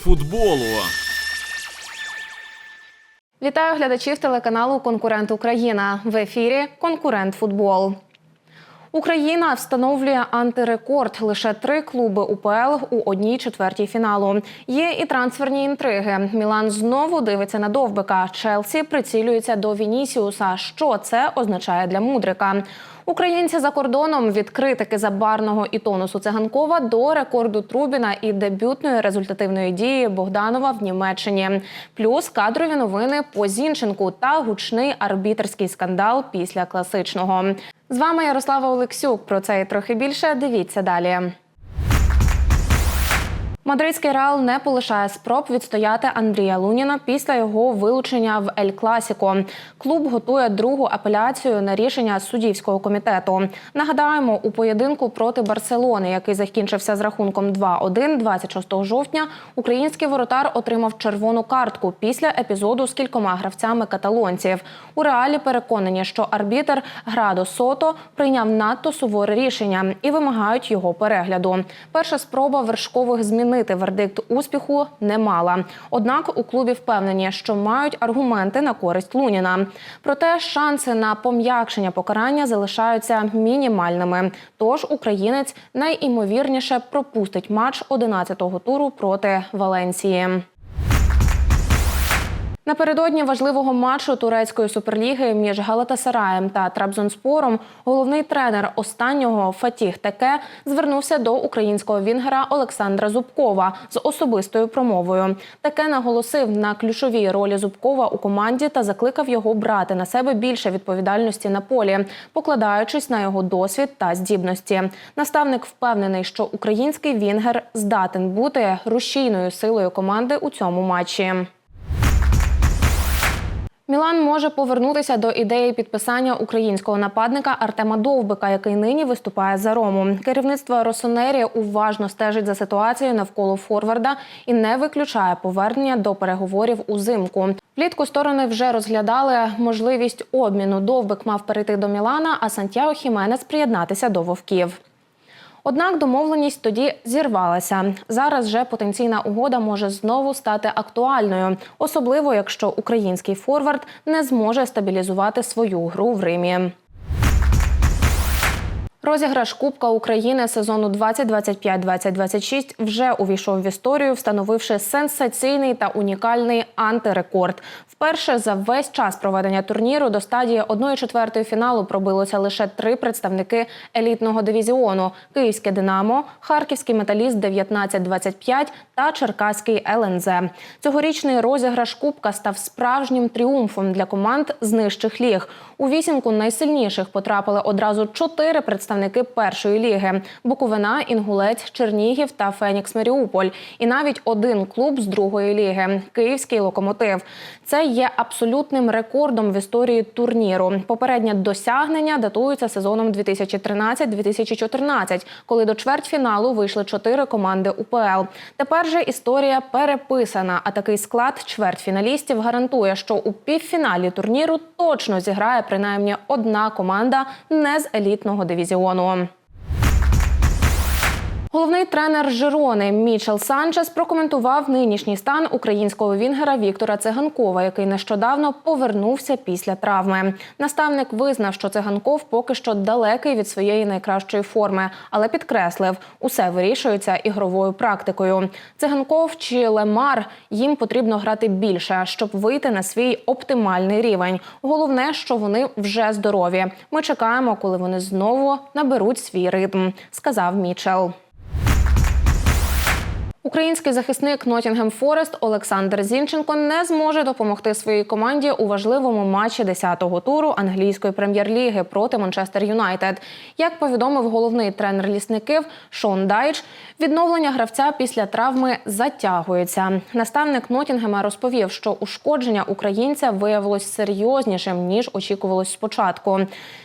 футболу. Вітаю глядачів телеканалу Конкурент Україна. В ефірі Конкурент Футбол. Україна встановлює антирекорд. Лише три клуби УПЛ у одній четвертій фіналу. Є і трансферні інтриги. Мілан знову дивиться на довбика. Челсі прицілюється до Вінісіуса. Що це означає для мудрика? Українці за кордоном від критики забарного і тонусу циганкова до рекорду Трубіна і дебютної результативної дії Богданова в Німеччині. Плюс кадрові новини по Зінченку та гучний арбітерський скандал після класичного. З вами Ярослава Олексюк. Про це і трохи більше. Дивіться далі. Мадридський реал не полишає спроб відстояти Андрія Луніна після його вилучення в Ель Класіко. Клуб готує другу апеляцію на рішення суддівського комітету. Нагадаємо, у поєдинку проти Барселони, який закінчився з рахунком 2-1 26 жовтня, український воротар отримав червону картку після епізоду з кількома гравцями каталонців. У реалі переконані, що арбітер Градо Сото прийняв надто суворе рішення і вимагають його перегляду. Перша спроба вершкових змінити вердикт успіху не мала. Однак у клубі впевнені, що мають аргументи на користь Луніна. Проте шанси на пом'якшення покарання залишаються мінімальними. Тож українець найімовірніше пропустить матч 11-го туру проти Валенсії. Напередодні важливого матчу турецької суперліги між Галатасараєм та Трабзонспором головний тренер останнього Фатіх Теке звернувся до українського вінгера Олександра Зубкова з особистою промовою. Теке наголосив на ключовій ролі Зубкова у команді та закликав його брати на себе більше відповідальності на полі, покладаючись на його досвід та здібності. Наставник впевнений, що український вінгер здатен бути рушійною силою команди у цьому матчі. Мілан може повернутися до ідеї підписання українського нападника Артема Довбика, який нині виступає за Рому. Керівництво Росонері уважно стежить за ситуацією навколо Форварда і не виключає повернення до переговорів узимку. Влітку сторони вже розглядали можливість обміну. Довбик мав перейти до Мілана, а Сантьяго Хіменес приєднатися до вовків. Однак домовленість тоді зірвалася. Зараз же потенційна угода може знову стати актуальною, особливо якщо український форвард не зможе стабілізувати свою гру в Римі. Розіграш Кубка України сезону 2025-2026 вже увійшов в історію, встановивши сенсаційний та унікальний антирекорд. Вперше за весь час проведення турніру до стадії 1-4 фіналу пробилося лише три представники елітного дивізіону: Київське Динамо, Харківський металіст 1925 та Черкаський ЛНЗ. Цьогорічний розіграш Кубка став справжнім тріумфом для команд з нижчих ліг. У вісімку найсильніших потрапили одразу чотири представники першої ліги: Буковина, Інгулець, Чернігів та Фенікс Маріуполь. І навіть один клуб з другої ліги Київський локомотив. Це є абсолютним рекордом в історії турніру. Попереднє досягнення датується сезоном 2013-2014, коли до чвертьфіналу вийшли чотири команди УПЛ. Тепер же історія переписана. А такий склад чвертьфіналістів гарантує, що у півфіналі турніру точно зіграє принаймні одна команда не з елітного дивізіону регіону. Головний тренер Жирони Мічел Санчес прокоментував нинішній стан українського вінгера Віктора Циганкова, який нещодавно повернувся після травми. Наставник визнав, що циганков поки що далекий від своєї найкращої форми, але підкреслив, усе вирішується ігровою практикою. Циганков чи Лемар їм потрібно грати більше, щоб вийти на свій оптимальний рівень. Головне, що вони вже здорові. Ми чекаємо, коли вони знову наберуть свій ритм, сказав Мічел. Український захисник Нотінгем Форест Олександр Зінченко не зможе допомогти своїй команді у важливому матчі 10-го туру англійської прем'єр-ліги проти Манчестер Юнайтед. Як повідомив головний тренер лісників Шон Дайч, відновлення гравця після травми затягується. Наставник Нотінгема розповів, що ушкодження українця виявилось серйознішим ніж очікувалось спочатку.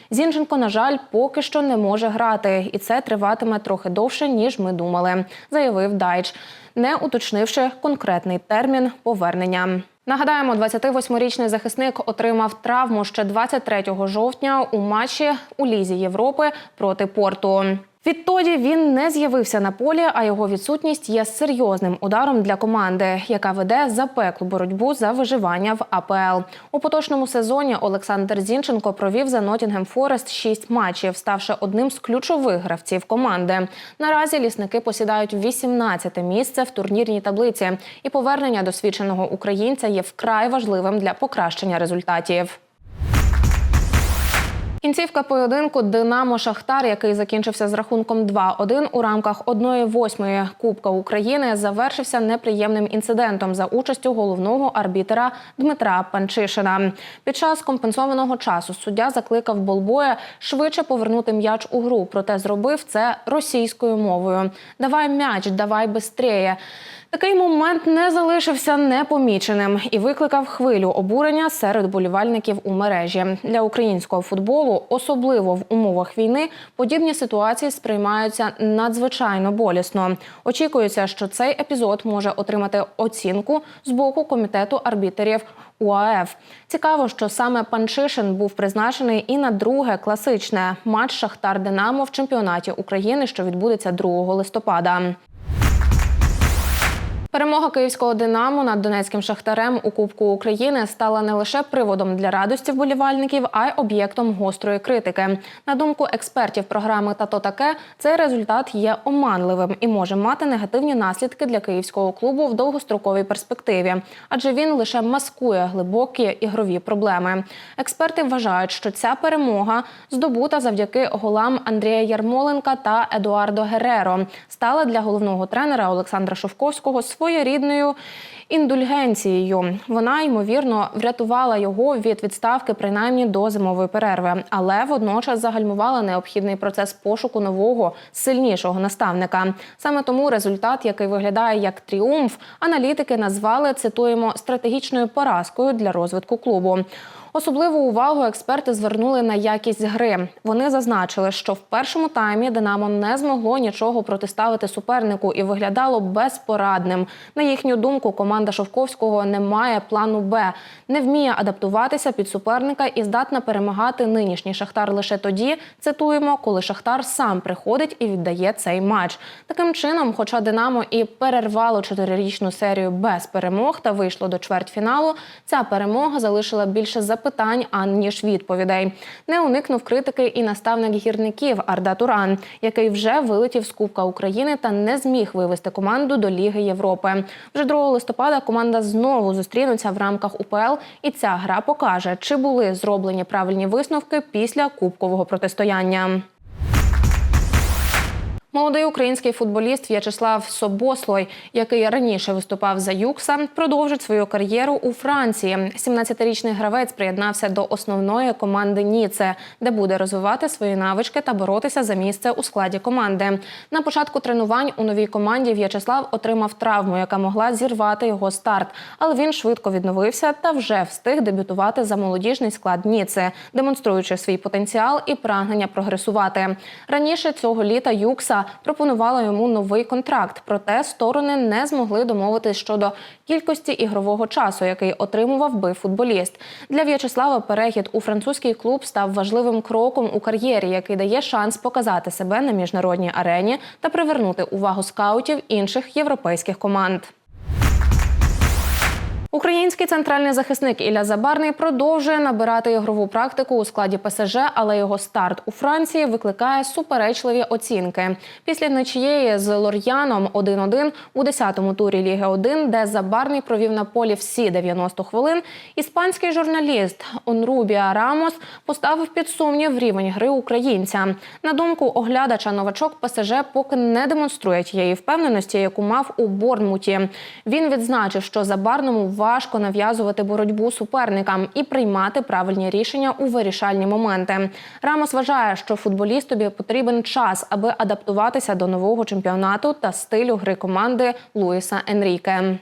Зінченко, на жаль, поки що не може грати, і це триватиме трохи довше ніж ми думали, заявив Дайч, не уточнивши конкретний термін повернення. Нагадаємо, 28-річний захисник отримав травму ще 23 жовтня у матчі у Лізі Європи проти порту. Відтоді він не з'явився на полі, а його відсутність є серйозним ударом для команди, яка веде запеклу боротьбу за виживання в АПЛ. У поточному сезоні Олександр Зінченко провів за Нотінгем Форест шість матчів, ставши одним з ключових гравців команди. Наразі лісники посідають 18-те місце в турнірній таблиці, і повернення досвідченого українця є вкрай важливим для покращення результатів. Кінцівка поєдинку Динамо Шахтар, який закінчився з рахунком 2-1 у рамках 1-8 Кубка України, завершився неприємним інцидентом за участю головного арбітера Дмитра Панчишина. Під час компенсованого часу суддя закликав Болбоя швидше повернути м'яч у гру, проте зробив це російською мовою. Давай м'яч, давай бистріє. Такий момент не залишився непоміченим і викликав хвилю обурення серед болівальників у мережі для українського футболу, особливо в умовах війни. Подібні ситуації сприймаються надзвичайно болісно. Очікується, що цей епізод може отримати оцінку з боку комітету арбітрів УАФ. Цікаво, що саме Панчишин був призначений і на друге класичне матч Шахтар Динамо в чемпіонаті України, що відбудеться 2 листопада. Перемога київського Динамо над донецьким шахтарем у Кубку України стала не лише приводом для радості вболівальників, а й об'єктом гострої критики. На думку експертів програми «Та то таке, цей результат є оманливим і може мати негативні наслідки для київського клубу в довгостроковій перспективі, адже він лише маскує глибокі ігрові проблеми. Експерти вважають, що ця перемога здобута завдяки голам Андрія Ярмоленка та Едуардо Гереро, стала для головного тренера Олександра Шовковського своєрідною індульгенцією. Вона ймовірно врятувала його від відставки принаймні до зимової перерви, але водночас загальмувала необхідний процес пошуку нового сильнішого наставника. Саме тому результат, який виглядає як тріумф, аналітики назвали цитуємо стратегічною поразкою для розвитку клубу. Особливу увагу експерти звернули на якість гри. Вони зазначили, що в першому таймі Динамо не змогло нічого протиставити супернику і виглядало безпорадним. На їхню думку, команда Шовковського не має плану Б, не вміє адаптуватися під суперника і здатна перемагати нинішній шахтар лише тоді. Цитуємо, коли шахтар сам приходить і віддає цей матч. Таким чином, хоча Динамо і перервало чотирирічну серію без перемог та вийшло до чвертьфіналу, ця перемога залишила більше запитань запитань, аніж відповідей. Не уникнув критики і наставник гірників Арда Туран, який вже вилетів з Кубка України та не зміг вивести команду до Ліги Європи. Вже 2 листопада команда знову зустрінуться в рамках УПЛ, і ця гра покаже, чи були зроблені правильні висновки після кубкового протистояння. Молодий український футболіст В'ячеслав Собослой, який раніше виступав за Юкса, продовжить свою кар'єру у Франції. 17-річний гравець приєднався до основної команди Ніце, де буде розвивати свої навички та боротися за місце у складі команди. На початку тренувань у новій команді В'ячеслав отримав травму, яка могла зірвати його старт. Але він швидко відновився та вже встиг дебютувати за молодіжний склад Ніце, демонструючи свій потенціал і прагнення прогресувати. Раніше цього літа Юкса пропонувала йому новий контракт, проте сторони не змогли домовитись щодо кількості ігрового часу, який отримував би футболіст. Для В'ячеслава перехід у французький клуб став важливим кроком у кар'єрі, який дає шанс показати себе на міжнародній арені та привернути увагу скаутів інших європейських команд. Український центральний захисник Ілля Забарний продовжує набирати ігрову практику у складі ПСЖ, але його старт у Франції викликає суперечливі оцінки. Після нічієї з Лор'яном 1-1 у 10-му турі Ліги 1, де Забарний провів на полі всі 90 хвилин. Іспанський журналіст Онрубіа Рамос поставив під сумнів рівень гри українця. На думку оглядача новачок ПСЖ поки не демонструє тієї впевненості, яку мав у Борнмуті. Він відзначив, що Забарному важко нав'язувати боротьбу суперникам і приймати правильні рішення у вирішальні моменти. Рамос вважає, що футболістові потрібен час, аби адаптуватися до нового чемпіонату та стилю гри команди Луїса Енріке.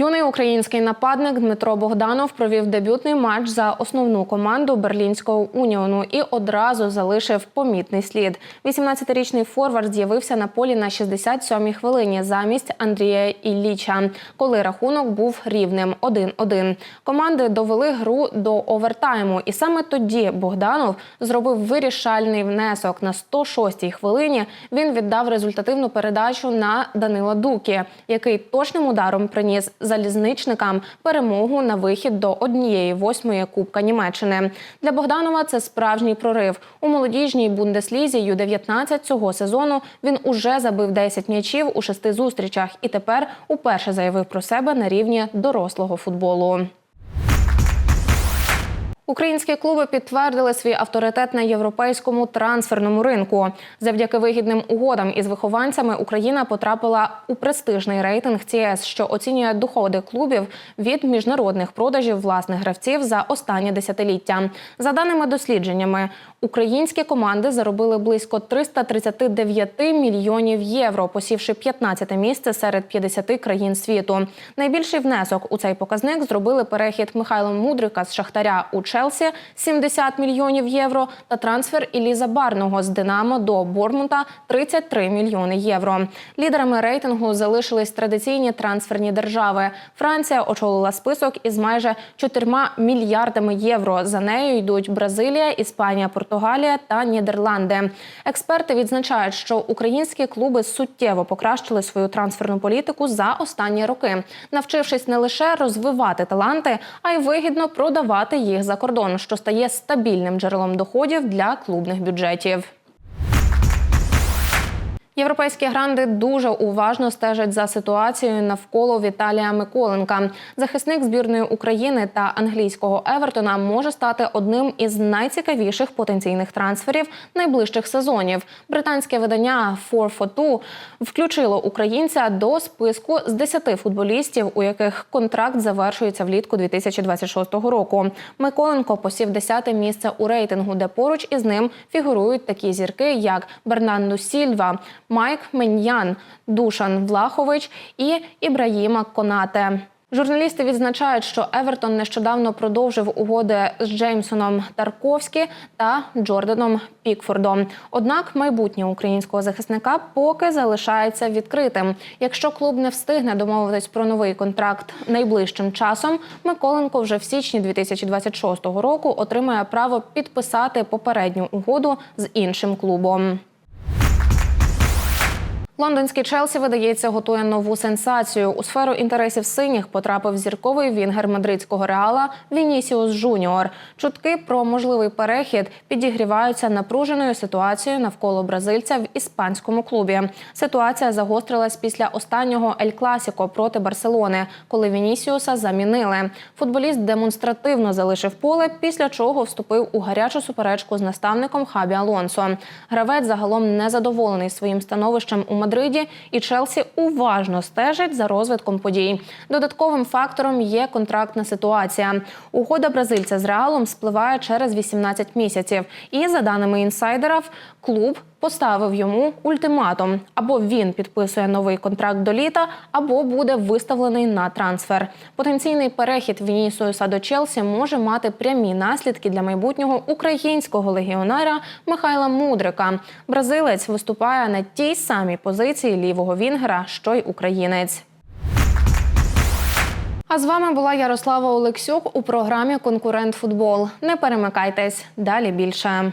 Юний український нападник Дмитро Богданов провів дебютний матч за основну команду Берлінського уніону і одразу залишив помітний слід. 18-річний форвард з'явився на полі на 67-й хвилині замість Андрія Ілліча, коли рахунок був рівним 1-1. Команди довели гру до овертайму, і саме тоді Богданов зробив вирішальний внесок на 106-й хвилині. Він віддав результативну передачу на Данила Дукі, який точним ударом приніс залізничникам перемогу на вихід до однієї восьмої Кубка Німеччини. Для Богданова це справжній прорив. У молодіжній бундеслізі Ю-19 цього сезону він уже забив 10 м'ячів у шести зустрічах і тепер уперше заявив про себе на рівні дорослого футболу. Українські клуби підтвердили свій авторитет на європейському трансферному ринку. Завдяки вигідним угодам із вихованцями Україна потрапила у престижний рейтинг ЦІС, що оцінює доходи клубів від міжнародних продажів власних гравців за останнє десятиліття. За даними дослідженнями, українські команди заробили близько 339 мільйонів євро, посівши 15 місце серед 50 країн світу. Найбільший внесок у цей показник зробили перехід Михайла Мудрика з Шахтаря у Челсі 70 мільйонів євро та трансфер Іліза Барного з Динамо до Бормута 33 мільйони євро. Лідерами рейтингу залишились традиційні трансферні держави. Франція очолила список із майже 4 мільярдами євро. За нею йдуть Бразилія, Іспанія, Португалія та Нідерланди. Експерти відзначають, що українські клуби суттєво покращили свою трансферну політику за останні роки, навчившись не лише розвивати таланти, а й вигідно продавати їх за кордон, що стає стабільним джерелом доходів для клубних бюджетів. Європейські гранди дуже уважно стежать за ситуацією навколо Віталія Миколенка. Захисник збірної України та англійського Евертона може стати одним із найцікавіших потенційних трансферів найближчих сезонів. Британське видання 442 включило українця до списку з 10 футболістів, у яких контракт завершується влітку 2026 року. Миколенко посів 10-те місце у рейтингу, де поруч із ним фігурують такі зірки, як Бернанду Сільва. Майк Меньян, Душан Влахович і Ібраїма Конате. Журналісти відзначають, що Евертон нещодавно продовжив угоди з Джеймсоном Тарковські та Джорданом Пікфордом. Однак майбутнє українського захисника поки залишається відкритим. Якщо клуб не встигне домовитись про новий контракт найближчим часом, Миколенко вже в січні 2026 року отримає право підписати попередню угоду з іншим клубом. Лондонський Челсі видається, готує нову сенсацію. У сферу інтересів синіх потрапив зірковий вінгер мадридського реала Вінісіус Жуніор. Чутки про можливий перехід підігріваються напруженою ситуацією навколо бразильця в іспанському клубі. Ситуація загострилась після останнього Ель Класіко проти Барселони, коли Вінісіуса замінили. Футболіст демонстративно залишив поле, після чого вступив у гарячу суперечку з наставником Хабі Алонсо. Гравець загалом незадоволений своїм становищем у Мадриді, і Челсі уважно стежать за розвитком подій. Додатковим фактором є контрактна ситуація. Угода бразильця з реалом спливає через 18 місяців. І за даними інсайдерів, клуб поставив йому ультиматум: або він підписує новий контракт до літа, або буде виставлений на трансфер. Потенційний перехід Вінісіуса до Челсі може мати прямі наслідки для майбутнього українського легіонера Михайла Мудрика. Бразилець виступає на тій самій позиції лівого вінгера, що й українець. А з вами була Ярослава Олексюк у програмі Конкурент Футбол. Не перемикайтесь далі більше.